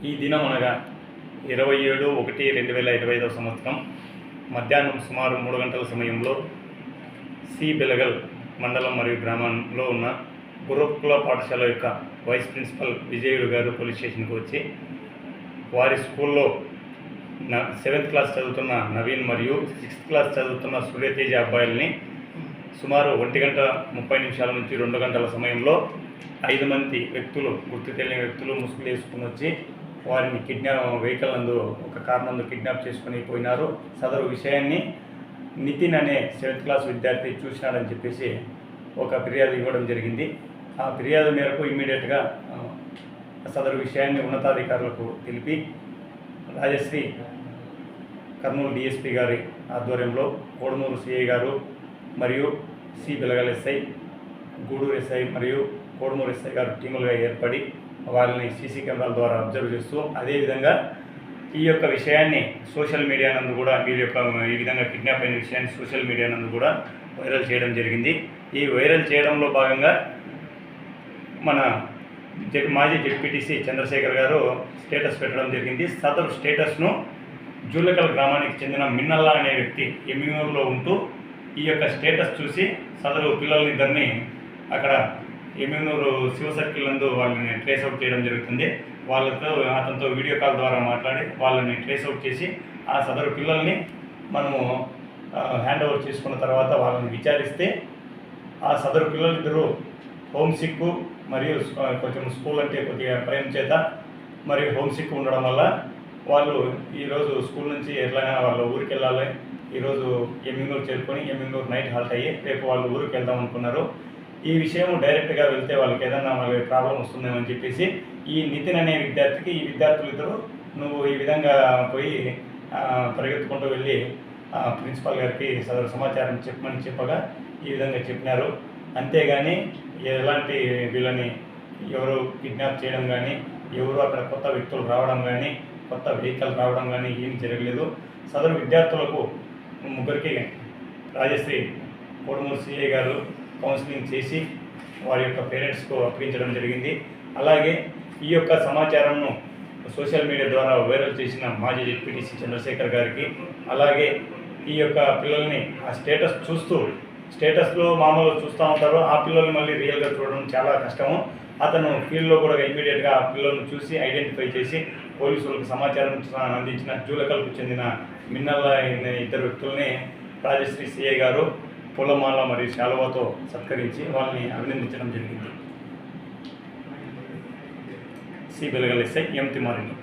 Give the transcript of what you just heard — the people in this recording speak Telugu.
ఈ దినం అనగా ఇరవై ఏడు ఒకటి రెండు వేల ఇరవై ఐదవ సంవత్సరం మధ్యాహ్నం సుమారు మూడు గంటల సమయంలో సి బెలగల్ మండలం మరియు గ్రామంలో ఉన్న గురుకుల పాఠశాల యొక్క వైస్ ప్రిన్సిపల్ విజయుడు గారు పోలీస్ స్టేషన్కి వచ్చి వారి స్కూల్లో సెవెంత్ క్లాస్ చదువుతున్న నవీన్ మరియు సిక్స్త్ క్లాస్ చదువుతున్న సూర్యతేజ అబ్బాయిల్ని సుమారు ఒంటి గంట ముప్పై నిమిషాల నుంచి రెండు గంటల సమయంలో ఐదు మంది వ్యక్తులు గుర్తు తెలియని వ్యక్తులు ముసుగులు వేసుకుని వచ్చి వారిని కిడ్నాప్ వెహికల్ నందు ఒక కార్ నందు కిడ్నాప్ చేసుకుని పోయినారు. సదరు విషయాన్ని నితిన్ అనే సెవెంత్ క్లాస్ విద్యార్థి చూసినాడని చెప్పేసి ఒక ఫిర్యాదు ఇవ్వడం జరిగింది. ఆ ఫిర్యాదు మేరకు ఇమ్మీడియట్గా సదరు విషయాన్ని ఉన్నతాధికారులకు తెలిపి రాజశ్రీ కర్నూలు డిఎస్పీ గారి ఆధ్వర్యంలో కోడమూరు సిఐ గారు మరియు C Belagal SI Gudur SI మరియు కోడమూరు ఎస్ఐ గారు టీములుగా ఏర్పడి వాళ్ళని సీసీ కెమెరాల ద్వారా అబ్జర్వ్ చేస్తూ అదేవిధంగా ఈ యొక్క విషయాన్ని సోషల్ మీడియా నందు కూడా వీరి యొక్క ఈ విధంగా కిడ్నాప్ అయిన విషయాన్ని సోషల్ మీడియా నందు కూడా వైరల్ చేయడం జరిగింది. ఈ వైరల్ చేయడంలో భాగంగా మన మాజీ జెడ్పీటీసీ చంద్రశేఖర్ గారు స్టేటస్ పెట్టడం జరిగింది. సదరు స్టేటస్ను జూలకల్ గ్రామానికి చెందిన మిన్నల్లా అనే వ్యక్తి ఎమ్యూర్లో ఉంటూ ఈ యొక్క స్టేటస్ చూసి సదరు పిల్లలిద్దరిని అక్కడ ఎమ్యూనూరు శివ సర్కిల్ నందు వాళ్ళని ట్రేస్ అవుట్ చేయడం జరుగుతుంది. వాళ్ళతో అతనితో వీడియో కాల్ ద్వారా మాట్లాడి వాళ్ళని ట్రేస్ అవుట్ చేసి ఆ సదరు పిల్లల్ని మనము హ్యాండ్ ఓవర్ చేసుకున్న తర్వాత వాళ్ళని విచారిస్తే ఆ సదరు పిల్లలిద్దరూ హోమ్ సిక్కు మరియు కొంచెం స్కూల్ అంటే కొద్దిగా భయం చేత మరియు హోమ్ సిక్ ఉండడం వల్ల వాళ్ళు ఈరోజు స్కూల్ నుంచి ఎట్లయినా వాళ్ళ ఊరికి వెళ్ళాలి. ఈరోజు ఎమ్మింగూరు చేరుకొని ఎమ్మింగూరు నైట్ హాల్ట్ అయ్యి రేపు వాళ్ళు ఊరికి వెళ్దాం అనుకున్నారు. ఈ విషయం డైరెక్ట్గా వెళ్తే వాళ్ళకి ఏదన్నా వాళ్ళకి ప్రాబ్లం వస్తుందేమని చెప్పేసి ఈ నితిన్ అనే విద్యార్థికి ఈ విద్యార్థులు ఇద్దరు నువ్వు ఈ విధంగా పోయి పరిగెత్తుకుంటూ వెళ్ళి ప్రిన్సిపాల్ గారికి సదరు సమాచారం చెప్పమని చెప్పగా ఈ విధంగా చెప్పినారు. అంతేగాని ఎలాంటి వీళ్ళని ఎవరు కిడ్నాప్ చేయడం కానీ ఎవరు అక్కడ కొత్త వ్యక్తులు రావడం కానీ కొత్త వెహికల్ రావడం కానీ ఏం జరగలేదు. సదరు విద్యార్థులకు ముగ్గురికి రాజశ్రీ కోడుమూరు సిఐ గారు కౌన్సిలింగ్ చేసి వారి యొక్క పేరెంట్స్కు అప్పగించడం జరిగింది. అలాగే ఈ యొక్క సమాచారంను సోషల్ మీడియా ద్వారా వైరల్ చేసిన మాజీ జెడ్పీటీసీ చంద్రశేఖర్ గారికి అలాగే ఈ యొక్క పిల్లల్ని ఆ స్టేటస్ చూస్తూ స్టేటస్లో మామూలుగా చూస్తూ ఉంటారు. ఆ పిల్లల్ని మళ్ళీ రియల్గా చూడడం చాలా కష్టము. అతను ఫీల్డ్లో కూడా ఇమీడియట్గా ఆ పిల్లల్ని చూసి ఐడెంటిఫై చేసి పోలీసులకు సమాచారం అందించిన జూలకల్కు చెందిన మిన్నల్ల ఇద్దరు వ్యక్తుల్ని రాజశ్రీ సిఐ గారు పూలమాల మరియు శాలువాతో సత్కరించి వాళ్ళని అభినందించడం జరిగింది C Belagal SI M Thimareddy